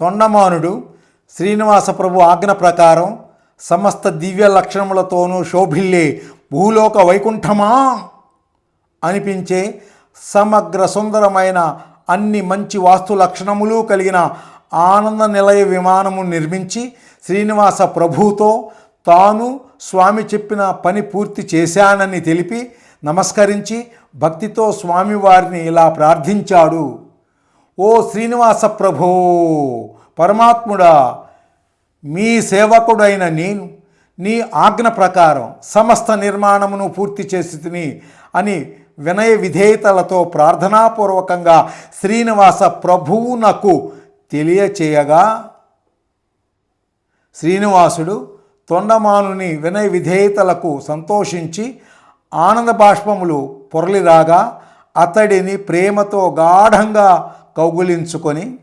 తొండమానుడు శ్రీనివాస ప్రభు ఆజ్ఞ ప్రకారం సమస్త దివ్య లక్షణములతోనూ శోభిల్లే భూలోక వైకుంఠమా? అనిపించే సమగ్ర సుందరమైన అన్ని మంచి వాస్తు లక్షణములు కలిగిన ఆనంద నిలయ విమానము నిర్మించి శ్రీనివాస ప్రభుతో తాను స్వామి చెప్పిన పని పూర్తి చేశానని తెలిపి నమస్కరించి భక్తితో స్వామివారిని ఇలా ప్రార్థించాడు. ఓ శ్రీనివాస ప్రభో పరమాత్ముడా మీ సేవకుడైన నేను నీ ఆజ్ఞ ప్రకారం సమస్త నిర్మాణమును పూర్తి చేసి తిని అని వినయ విధేయతలతో ప్రార్థనాపూర్వకంగా శ్రీనివాస ప్రభువునకు తెలియచేయగా శ్రీనివాసుడు తొండమానుని వినయ విధేయతలకు సంతోషించి ఆనంద బాష్పములు పొరలిరాగా అతడిని ప్రేమతో గాఢంగా కౌగులించుకొని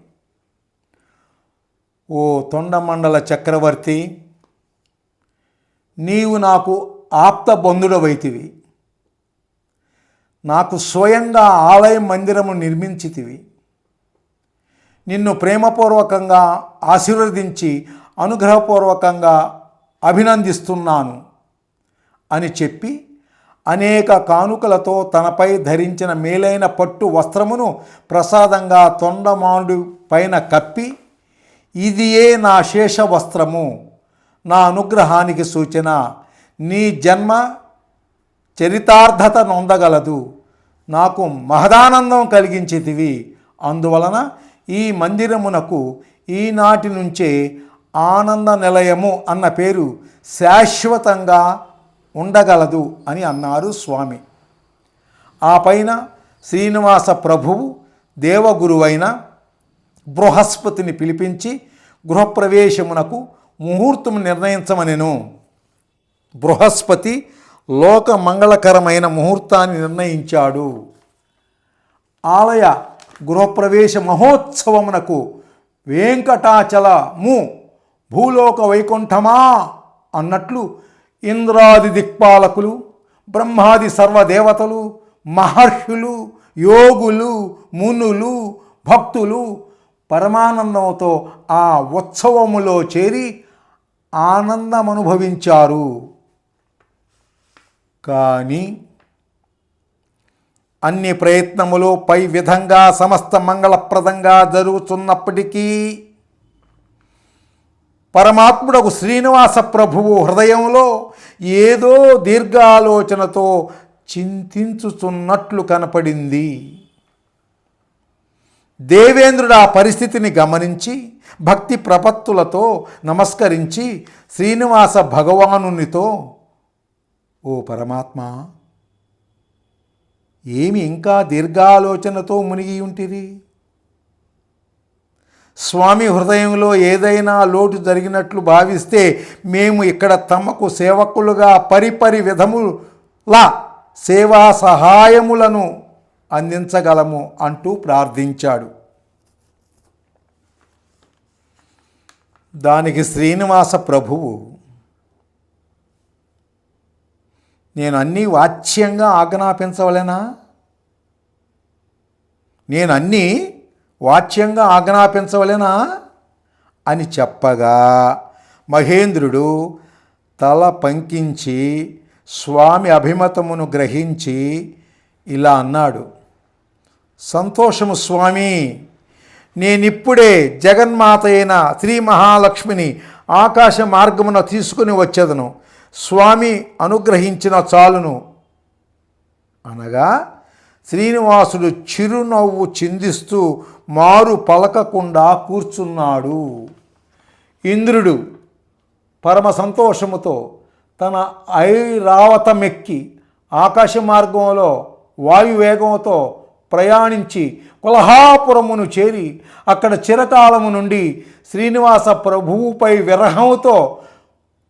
ఓ తొండమండల చక్రవర్తి నీవు నాకు ఆప్త బంధుడవైతివి. నాకు స్వయంగా ఆలయ మందిరము నిర్మించితివి. నిన్ను ప్రేమపూర్వకంగా ఆశీర్వదించి అనుగ్రహపూర్వకంగా అభినందిస్తున్నాను అని చెప్పి అనేక కానుకలతో తనపై ధరించిన మేలైన పట్టు వస్త్రమును ప్రసాదంగా తొండమానుడి పైన కప్పి ఇదియే నా శేష వస్త్రము నా అనుగ్రహానికి సూచన. నీ జన్మ చరితార్థత నొందగలదు. నాకు మహదానందం కలిగించేదివి. అందువలన ఈ మందిరమునకు ఈనాటి నుంచే ఆనంద నిలయము అన్న పేరు శాశ్వతంగా ఉండగలదు అని అన్నారు స్వామి. ఆ పైన శ్రీనివాస ప్రభువు దేవగురువైన బృహస్పతిని పిలిపించి గృహప్రవేశమునకు ముహూర్తం నిర్ణయించమనెను. బృహస్పతి లోక మంగళకరమైన ముహూర్తాన్ని నిర్ణయించాడు. ఆలయ గృహప్రవేశ మహోత్సవమునకు వెంకటాచలము భూలోక వైకుంఠమా అన్నట్లు ఇంద్రాది దిక్పాలకులు బ్రహ్మాది సర్వదేవతలు మహర్షులు యోగులు మునులు భక్తులు పరమానందంతో ఆ ఉత్సవములో చేరి ఆనందమనుభవించారు. కానీ అన్ని ప్రయత్నములు పై విధంగా సమస్త మంగళప్రదంగా జరుగుతున్నప్పటికీ పరమాత్ముడకు శ్రీనివాస ప్రభువు హృదయంలో ఏదో దీర్ఘాలోచనతో చింతించుచున్నట్లు కనపడింది. దేవేంద్రుడు ఆ పరిస్థితిని గమనించి భక్తి ప్రపత్తులతో నమస్కరించి శ్రీనివాస భగవానునితో ఓ పరమాత్మ ఏమి ఇంకా దీర్ఘాలోచనతో మునిగి ఉంటిరి స్వామి హృదయంలో ఏదైనా లోటు జరిగినట్లు భావిస్తే మేము ఇక్కడ తమకు సేవకులుగా పరిపరి విధములా సేవా సహాయములను అందించగలము అంటూ ప్రార్థించాడు. దానికి శ్రీనివాస ప్రభువు నేను అన్నీ వాచ్యంగా ఆజ్ఞాపించవలెనా? నేను అన్నీ వాచ్యంగా ఆజ్ఞాపించవలెనా? అని చెప్పగా మహేంద్రుడు తల పంకించి స్వామి అభిమతమును గ్రహించి ఇలా అన్నాడు. సంతోషము స్వామి! నేనిప్పుడే జగన్మాత అయిన శ్రీ మహాలక్ష్మిని ఆకాశ మార్గమున తీసుకుని వచ్చేదను. స్వామి అనుగ్రహించిన చాలును. అనగా శ్రీనివాసుడు చిరునవ్వు చిందిస్తూ మారు పలకకుండా కూర్చున్నాడు. ఇంద్రుడు పరమ సంతోషముతో తన ఐరావతమెక్కి ఆకాశ మార్గంలో వాయువేగంతో ప్రయాణించి కొల్హాపురమును చేరి అక్కడ చిరకాలము నుండి శ్రీనివాస ప్రభువుపై విరహంతో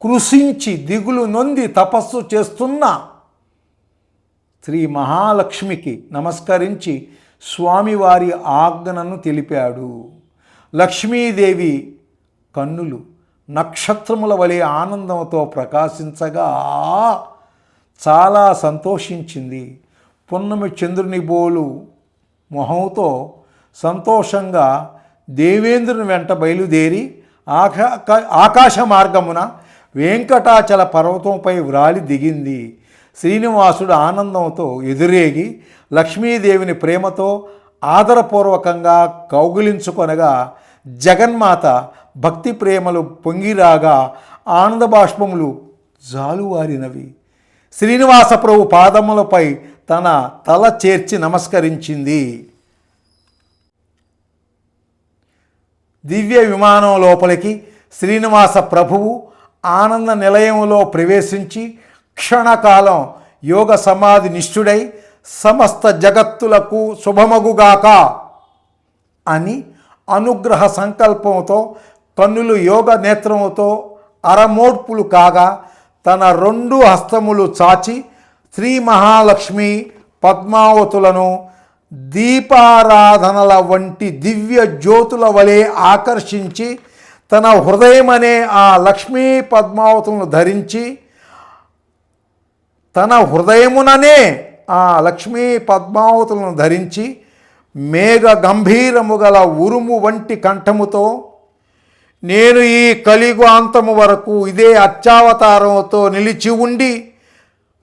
కృషించి దిగులు నొంది తపస్సు చేస్తున్న శ్రీ మహాలక్ష్మికి నమస్కరించి స్వామివారి ఆజ్ఞను తెలిపాడు. లక్ష్మీదేవి కన్నులు నక్షత్రముల వలె ఆనందంతో ప్రకాశించగా చాలా సంతోషించింది. పున్నమి చంద్రుని బోలు మొహంతో సంతోషంగా దేవేంద్రుని వెంట బయలుదేరి ఆకా ఆకాశ మార్గమున వెంకటాచల పర్వతంపై వ్రాలి దిగింది. శ్రీనివాసుడు ఆనందంతో ఎదురేగి లక్ష్మీదేవిని ప్రేమతో ఆదరపూర్వకంగా కౌగిలించుకొనగా జగన్మాత భక్తి ప్రేమలు పొంగిరాగా ఆనందబాష్పములు జాలువారినవి. శ్రీనివాస ప్రభు పాదములపై తన తల చేర్చి నమస్కరించింది. దివ్య విమానం లోపలికి శ్రీనివాస ప్రభువు ఆనంద నిలయంలో ప్రవేశించి క్షణకాలం యోగ సమాధి నిష్ఠుడై సమస్త జగత్తులకు శుభమగుగాక అని అనుగ్రహ సంకల్పంతో కన్నులు యోగ నేత్రముతో అరమోడ్పులు కాగా తన రెండు హస్తములు చాచి శ్రీ మహాలక్ష్మి పద్మావతులను దీపారాధనల వంటి దివ్య జ్యోతుల వలె ఆకర్షించి తన హృదయమనే ఆ లక్ష్మీ పద్మావతులను ధరించి తన హృదయముననే ఆ లక్ష్మీ పద్మావతులను ధరించి మేఘ గంభీరము గల ఉరుము వంటి కంఠముతో నేను ఈ కలిగు అంతము వరకు ఇదే అత్యావతారంతో నిలిచి ఉండి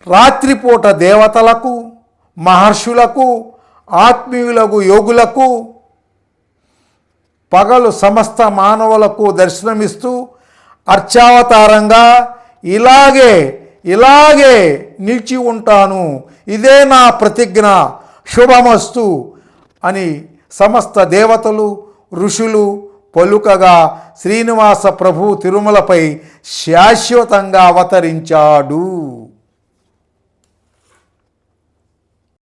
రాత్రిపూట దేవతలకు మహర్షులకు ఆత్మీయులకు యోగులకు పగలు సమస్త మానవులకు దర్శనమిస్తూ అర్చావతారంగా ఇలాగే ఇలాగే నిలిచి ఉంటాను. ఇదే నా ప్రతిజ్ఞ. శుభమస్తు అని సమస్త దేవతలు ఋషులు పలుకగా శ్రీనివాస ప్రభు తిరుమలపై శాశ్వతంగా అవతరించాడు.